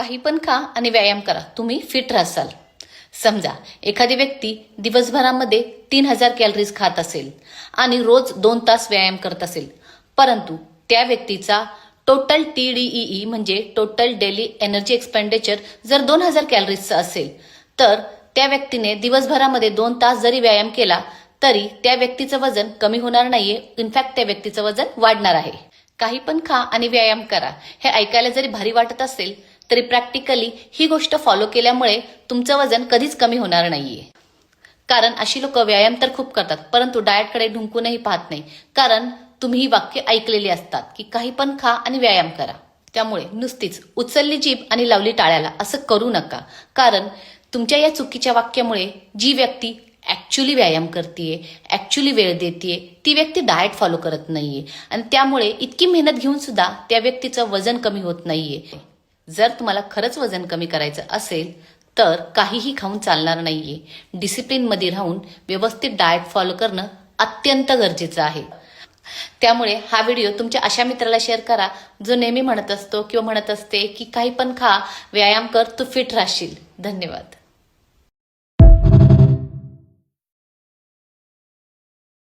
काही पण खा आणि व्यायाम करा. तुम्ही फिट राहसाल समजा एखादी व्यक्ती दिवसभरामध्ये तीन हजार कॅलरीज खात असेल आणि रोज दोन तास व्यायाम करत असेल परंतु त्या व्यक्तीचा टोटल टी डी ई म्हणजे टोटल डेली एनर्जी एक्सपेंडिचर जर दोन हजार कॅलरीजचं असेल तर त्या व्यक्तीने दिवसभरामध्ये दोन तास जरी व्यायाम केला तरी त्या व्यक्तीचं वजन कमी होणार नाहीये. इनफॅक्ट त्या व्यक्तीचं वजन वाढणार आहे. काही पण खा आणि व्यायाम करा. हे ऐकायला जरी भारी वाटत असेल तरी प्रॅक्टिकली ही गोष्ट फॉलो केल्यामुळे तुमचं वजन कधीच कमी होणार नाहीये. कारण अशी लोक व्यायाम तर खूप करतात परंतु डाएटकडे ढुंकूनही पाहत नाही. कारण तुम्ही ही वाक्य ऐकलेली असतात की काही पण खा आणि व्यायाम करा. त्यामुळे नुसतीच उचलली जीभ आणि लावली टाळ्याला असं करू नका. कारण तुमच्या या चुकीच्या वाक्यामुळे जी व्यक्ती ऍक्च्युली व्यायाम करते ऍक्च्युली वेळ देते ती व्यक्ती डाएट फॉलो करत नाहीये. आणि त्यामुळे इतकी मेहनत घेऊन सुद्धा त्या व्यक्तीचं वजन कमी होत नाहीये. जर तुम्हाला खरंच वजन कमी करायचं असेल तर काहीही खाऊन चालणार नाहीये. डिसिप्लिनमध्ये राहून व्यवस्थित डाएट फॉलो करणं अत्यंत गरजेचं आहे. त्यामुळे हा व्हिडिओ तुमच्या अशा मित्राला शेअर करा जो नेहमी म्हणत असतो किंवा म्हणत असते की काही पण खा व्यायाम कर तू फिट राहशील. धन्यवाद.